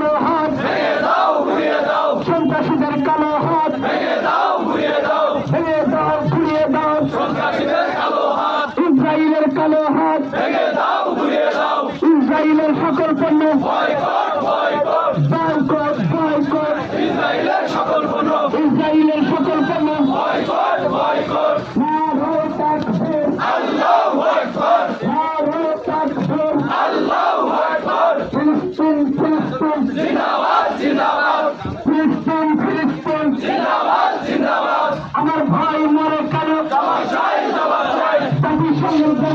কালো হাত। ভেঙে দাও ঘুরিয়ে দাও সন্ত্রাসীদের কালো হাত। ভেঙে দাও ঘুরিয়ে দাও। ভেঙে দাও ঘুরিয়ে দাও সন্ত্রাসীদের কালো হাত। ইসরায়েলের কালো হাত ভেঙে দাও ঘুরিয়ে দাও ইসরায়েলের সকল পণ্য। বয়কট বয়কট বয়কট বয়কট ইসরায়েলের সকল পণ্য। ইসরায়েলের সকল পণ্য বয়কট বয়কট জিন্দাবাদ জিন্দাবাদ